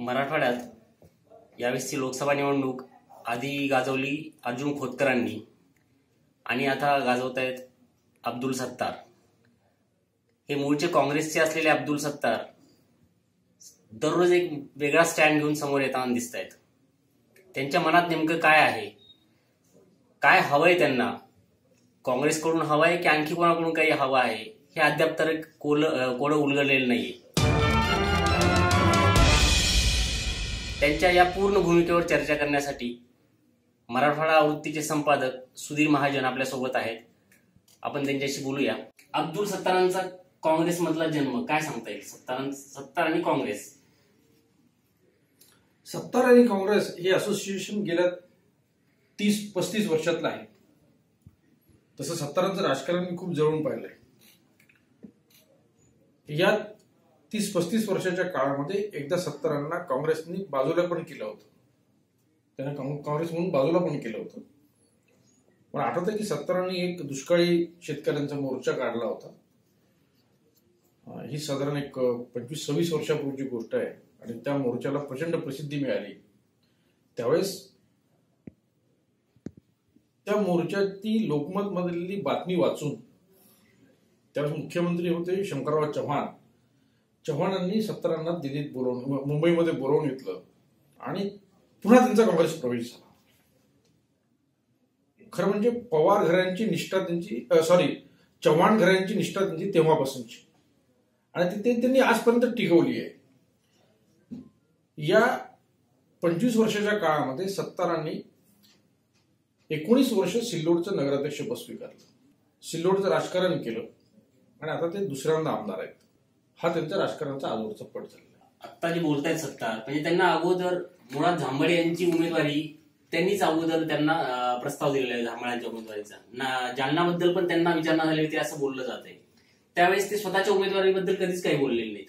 मराठवाड्यात यावेळेसची लोकसभा निवडणूक आधी गाजवली अर्जुन खोतकरांनी. आणि आता गाजवत आहेत अब्दुल सत्तार. हे मूळचे काँग्रेसचे असलेले अब्दुल सत्तार दररोज एक वेगळा स्टँड घेऊन समोर येताना दिसत आहेत त्यांच्या मनात नेमकं काय आहे? काय हवंय त्यांना? काँग्रेसकडून हवं आहे की आणखी कोणाकडून काही हवं आहे? हे अद्याप तर कोल कोडं उलगडलेलं नाहीये. त्यांच्या या पूर्ण भूमिकेवर चर्चा करण्यासाठी मराठवाडा आवृत्तीचे संपादक सुधीर महाजन आपल्यासोबत आहेत. आपण त्यांच्याशी बोलूया. अब्दुल सत्तारांचा काँग्रेसमधला जन्म काय सांगता येईल? सत्तारां सत्तार आणि काँग्रेस. सत्तार आणि काँग्रेस हे असोसिएशन गेल्या तीस पस्तीस वर्षातलं आहे. तसं सत्तारांचं राजकारण मी खूप जवळून पाहिलंय. या तीस पस्तीस वर्षाच्या काळामध्ये एकदा सत्तारांना काँग्रेसनी बाजूला पण केलं होतं. त्यांना काँग्रेस म्हणून बाजूला पण केलं होतं. पण आठवतं की सत्तारांनी एक दुष्काळी शेतकऱ्यांचा मोर्चा काढला होता. ही साधारण एक पंचवीस सव्वीस वर्षापूर्वीची गोष्ट आहे. आणि त्या मोर्चाला प्रचंड प्रसिद्धी मिळाली. त्यावेळेस त्या मोर्चाची लोकमत मधली बातमी वाचून त्यावेळेस मुख्यमंत्री होते शंकरराव चव्हाण. चव्हाणांनी सत्तरांना दिल्लीत बोलवून मुंबईमध्ये बोलवून घेतलं. आणि पुन्हा त्यांचा काँग्रेस प्रवेश झाला. खरं म्हणजे पवार घरांची निष्ठा त्यांची सॉरी चव्हाण घरांची निष्ठा त्यांची तेव्हापासूनची. आणि ते त्यांनी आजपर्यंत टिकवली आहे. या पंचवीस वर्षाच्या काळामध्ये सत्तारांनी एकोणीस वर्ष सिल्लोडचं नगराध्यक्षपद स्वीकारलं. सिल्लोडचं राजकारण केलं. आणि आता ते दुसऱ्यांदा आमदार आहेत. हा त्यांच्या राजकारणाचा आजवरचा पट झालेला आत्ता जे बोलतायत सत्तार म्हणजे त्यांना अगोदर मुळात झांबडे यांची उमेदवारी त्यांनीच अगोदर त्यांना प्रस्ताव दिलेला आहे झांबळ्यांच्या उमेदवारीचा. ना जालनाबद्दल पण त्यांना विचारणा झाली होती असं बोललं जात आहे त्यावेळेस ते स्वतःच्या उमेदवारीबद्दल कधीच काही बोललेले नाहीत.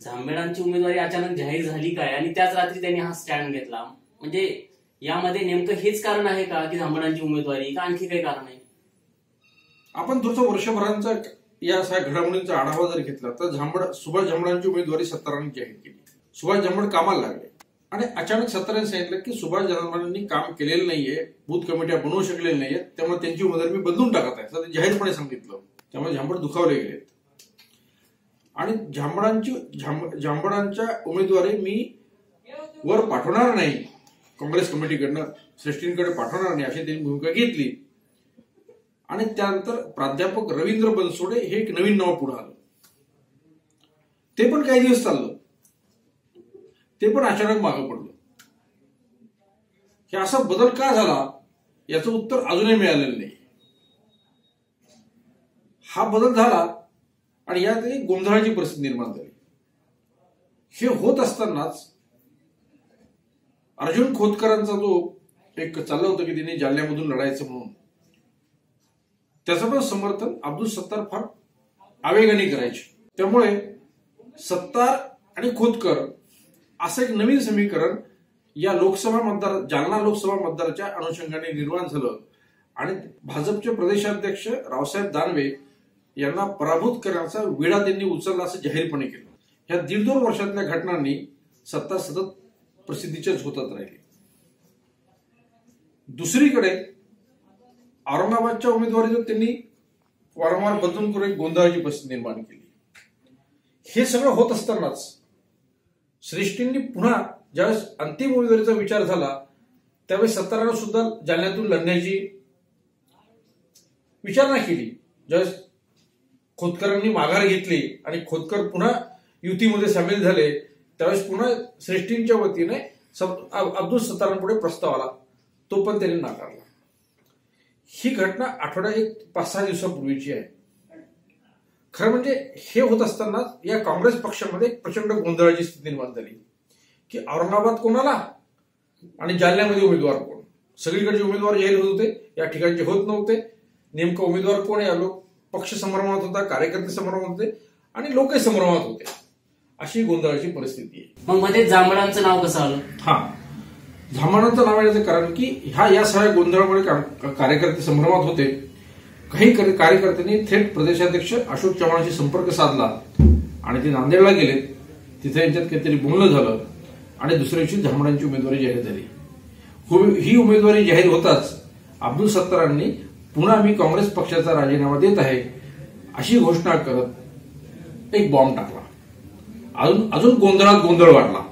झांबेडांची उमेदवारी अचानक जाहीर झाली काय? आणि त्याच रात्री त्यांनी हा स्टँड घेतला. म्हणजे यामध्ये नेमकं हेच कारण आहे का की झांबडांची उमेदवारी? का आणखी काही कारण आहे? आपण थोडंसं वर्षभरांचा या सगळ्या घडामोडींचा आढावा जर घेतला तर झांबड सुभाष झांबडांची उमेदवारी सत्तारांनी जाहीर केली. सुभाष झांबड कामाला लागले. आणि अचानक सत्तारांनी सांगितलं की सुभाष झांबडांनी काम केलेलं नाहीये बूथ कमिट्या बनवू शकलेल्या नाहीयेत त्यामुळे त्यांची उमेदवारी मी बदलून टाकत आहे. असं जाहीरपणे सांगितलं. त्यामुळे झांबड दुखावले गेलेत आणि झांबडांची झांबडांच्या उमेदवारी मी वर पाठवणार नाही. काँग्रेस कमिटीकडनं श्रेष्ठींकडे पाठवणार नाही अशी त्यांनी भूमिका घेतली. आणि त्यानंतर प्राध्यापक रवींद्र बनसोडे हे एक नवीन नाव पुढे आलं. ते पण काही दिवस चाललं. ते पण अचानक मागं पडलं. हे असा बदल का झाला? याचं उत्तर अजूनही मिळालेलं नाही. हा बदल झाला आणि यात एक गोंधळाची परिस्थिती निर्माण झाली. हे होत असतानाच अर्जुन खोतकरांचा जो एक चाललं होतं की त्यांनी जालन्यामधून लढायचं म्हणून त्याचं पण समर्थन अब्दुल सत्तार फार आवेगाने करायचे. त्यामुळे सत्तार आणि खोतकर असं एक नवीन समीकरण या लोकसभा मतदार जालना लोकसभा मतदाराच्या अनुषंगाने निर्माण झालं. आणि भाजपचे प्रदेशाध्यक्ष रावसाहेब दानवे यांना पराभूत करण्याचा विडा त्यांनी उचलला असं जाहीरपणे केलं. ह्या दीड दोन वर्षातल्या घटनांनी सत्ता सतत प्रसिद्धीच्याच होतच राहिली. दुसरीकडे औरंगाबादच्या उमेदवारीचं त्यांनी वारंवार बदलून करून एक गोंधळाची परिस्थिती निर्माण केली. हे सगळं होत असतानाच श्रेष्ठींनी पुन्हा ज्यावेळेस अंतिम उमेदवारीचा विचार झाला त्यावेळेस सत्तारानं सुद्धा जालन्यातून लढण्याची विचारणा केली. ज्यावेळेस खोतकरांनी माघार घेतली आणि खोतकर पुन्हा युतीमध्ये सामील झाले त्यावेळेस पुन्हा श्रेष्ठींच्या वतीने सब- अब्दुल सत्तारांपुढे प्रस्ताव आला. तो पण त्यांनी नाकारला. ही घटना आठवड्या एक पाच सहा दिवसापूर्वीची आहे. खरं म्हणजे हे होत असताना या काँग्रेस पक्षामध्ये प्रचंड गोंधळाची स्थिती निर्माण झाली. की औरंगाबाद कोणाला आणि जालन्यामध्ये उमेदवार कोण? सगळीकडचे उमेदवार जाहीर होत होते या ठिकाणचे होत नव्हते. नेमकं उमेदवार कोण आहे? लोक पक्ष संभ्रमात होता कार्यकर्ते संभ्रमात होते आणि लोकही संभ्रमात होते. अशी गोंधळाची परिस्थिती आहे. मग मध्ये जांभळांचं नाव कसं आलं? हा. झामानाचं नाव येण्याचं कारण की ह्या या सगळ्या गोंधळामुळे का- कार्यकर्ते संभ्रमात होते. काही कार्यकर्त्यांनी थेट प्रदेशाध्यक्ष अशोक चव्हाणांशी संपर्क साधला आणि ते नांदेडला गेले. तिथे यांच्यात काहीतरी बोलणं झालं आणि दुसऱ्या दिवशी झांबडांची उमेदवारी जाहीर झाली. ही उमेदवारी जाहीर होताच अब्दुल सत्तारांनी पुन्हा मी काँग्रेस पक्षाचा राजीनामा देत आहे अशी घोषणा करत एक बॉम्ब टाकला. अजून अजून गोंधळात गोंधळ वाढला.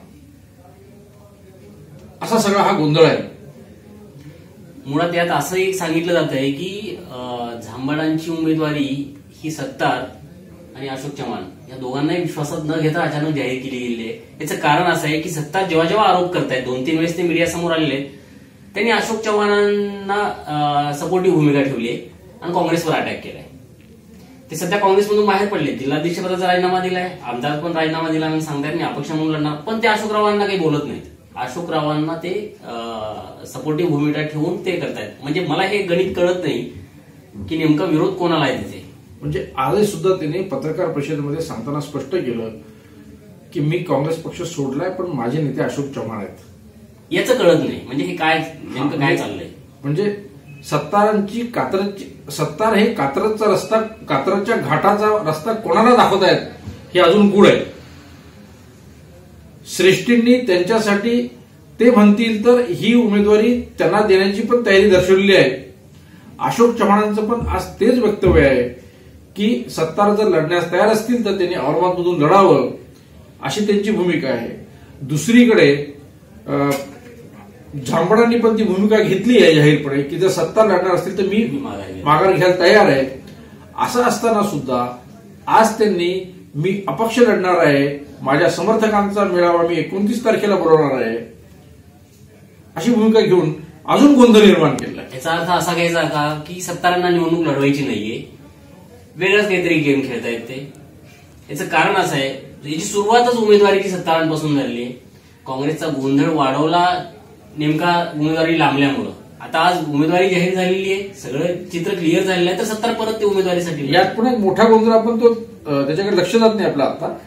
असा सगळा हा गोंधळ आहे. मुळात यात असं एक सांगितलं जात आहे की अं, झांबडांची उमेदवारी ही सत्तार आणि अशोक चव्हाण या दोघांनाही विश्वासात न घेता अचानक जाहीर केली गेली आहे. याचं कारण असं आहे की सत्तार जेव्हा जेव्हा आरोप करतायत दोन तीन वेळेस ते मीडिया समोर आलेले त्यांनी अशोक चव्हाणांना सपोर्टिव्ह भूमिका ठेवली आहे आणि काँग्रेसवर अटॅक केलाय. ते सध्या काँग्रेसमधून बाहेर पडले जिल्हाध्यक्षपदाचा राजीनामा दिलाय आमदार पण राजीनामा दिला आणि सांगतायत मी अपक्ष म्हणून लढणार पण ते अशोकरावांना काही बोलत नाहीत. अशोकरावांना ते सपोर्टिव्ह भूमिका ठेवून ते करतायत. म्हणजे मला हे गणित कळत नाही की नेमका विरोध कोणाला आहे तिथे. म्हणजे आजही सुद्धा त्यांनी पत्रकार परिषदेमध्ये सांगताना स्पष्ट केलं की मी काँग्रेस पक्ष सोडलाय पण माझे नेते अशोक चव्हाण आहेत. याचं कळत नाही. म्हणजे हे काय नेमकं काय चाललंय? म्हणजे सत्तारांची कात्रची सत्तार हे कात्रजचा रस्ता कात्रजच्या घाटाचा रस्ता कोणाला दाखवतायत हे अजून गुढ आहे. श्रेष्ठींनी त्यांच्यासाठी ते म्हणतील तर ही उमेदवारी त्यांना देण्याची पण तयारी दर्शवलेली आहे. अशोक चव्हाणांचं पण आज तेच वक्तव्य आहे की सत्तार जर लढण्यास तयार असतील तर त्यांनी औरंगाबादमधून लढावं अशी त्यांची भूमिका आहे. दुसरीकडे झांबडांनी पण ती भूमिका घेतली आहे जाहीरपणे की जर सत्ता लढणार असतील तर मी. माघार घ्यायला तयार आहे. असं असताना सुद्धा आज त्यांनी मी अपक्ष लढणार आहे. माझ्या समर्थकांचा मेळावा मी एकोणतीस तारखेला बोलवणार आहे. अशी भूमिका घेऊन अजून गोंधळ निर्माण केला याचा अर्थ असा घ्यायचा का की सत्तारांना निवडणूक लढवायची नाहीये. वेगळाच काहीतरी गेम खेळतायत ते. याचं कारण असं आहे याची सुरुवातच उमेदवारीची सत्तारांपासून झाली आहे. काँग्रेसचा गोंधळ वाढवला नेमका उमेदवारी लांबल्यामुळं. आता आज उमेदवारी जाहीर झालेली आहे सगळं चित्र क्लिअर झालेलं आहे तर सत्तार परत ते उमेदवारीसाठी. यात पण एक मोठा गोंधळ आपण तो त्याच्याकडे लक्ष जात नाही आपला आता.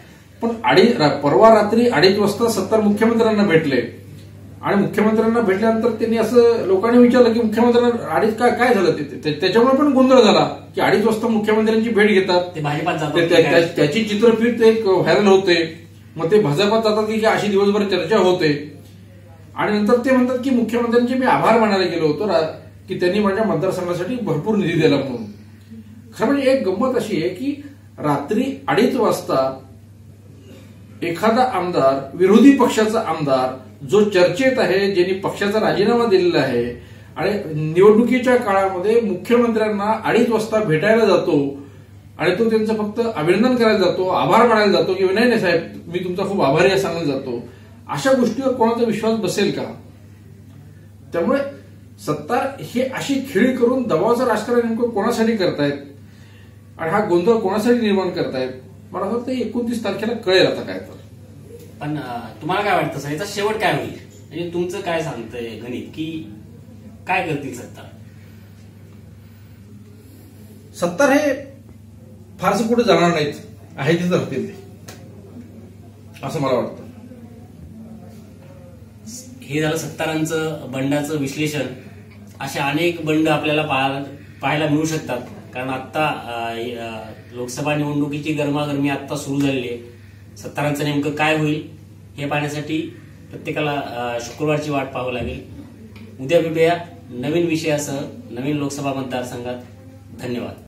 पण अडी रा- परवा रात्री अडीच वाजता सत्तार मुख्यमंत्र्यांना भेटले. आणि मुख्यमंत्र्यांना भेटल्यानंतर त्यांनी असं लोकांनी विचारलं की मुख्यमंत्र्यांना अडीच काय काय झालं? त्याच्यामुळे पण गोंधळ झाला की अडीच वाजता मुख्यमंत्र्यांची भेट घेतात. ते भाजपात त्याची चित्रफित एक व्हायरल होते. मग ते भाजपात जातात की अशी दिवसभर चर्चा होते. आणि नंतर ते म्हणतात की मुख्यमंत्र्यांचे मी आभार मानायला गेलो होतो की त्यांनी माझ्या मतदारसंघासाठी भरपूर निधी दिला म्हणून. खरं म्हणजे एक गंमत अशी आहे की रात्री अडीच वाजता एखादा आमदार विरोधी पक्षाचा आमदार जो चर्चेत आहे ज्यांनी पक्षाचा राजीनामा दिलेला आहे आणि निवडणुकीच्या काळामध्ये मुख्यमंत्र्यांना अडीच वाजता भेटायला जातो आणि तो त्यांचं फक्त अभिनंदन करायला जातो आभार मानायला जातो की नाही नाही साहेब मी तुमचा खूप आभारी आहे सांगायला जातो. अशा गोष्टीवर कोणाचा विश्वास बसेल का? त्यामुळे सत्तार हे अशी खेळी करून दबावाचं राजकारण नेमकं कोणासाठी करतायत? आणि हा गोंधळ कोणासाठी निर्माण करतायत? मला असं वाटतं एकोणतीस तारखेला कळेल आता काय तर. पण तुम्हाला काय वाटतं सर? याचा शेवट काय होईल? म्हणजे तुमचं काय सांगतंय गणित? की काय करतील सत्तार? सत्तार हे फारसं पुढे जाणार नाहीत. आहे तिथं राहतील ते असं मला वाटतं. हे झालं सत्तारांचं बंडाचं विश्लेषण. असे अनेक बंड आपल्याला पाहायला मिळू शकतात. कारण आत्ता लोकसभा निवडणुकीची गरमागरमी आत्ता सुरू झालेली आहे. सत्तारांचं नेमकं काय होईल हे पाहण्यासाठी प्रत्येकाला शुक्रवारची वाट पाहावं लागेल. उद्या भेटूया नवीन विषयासह नवीन लोकसभा मतदारसंघात. धन्यवाद.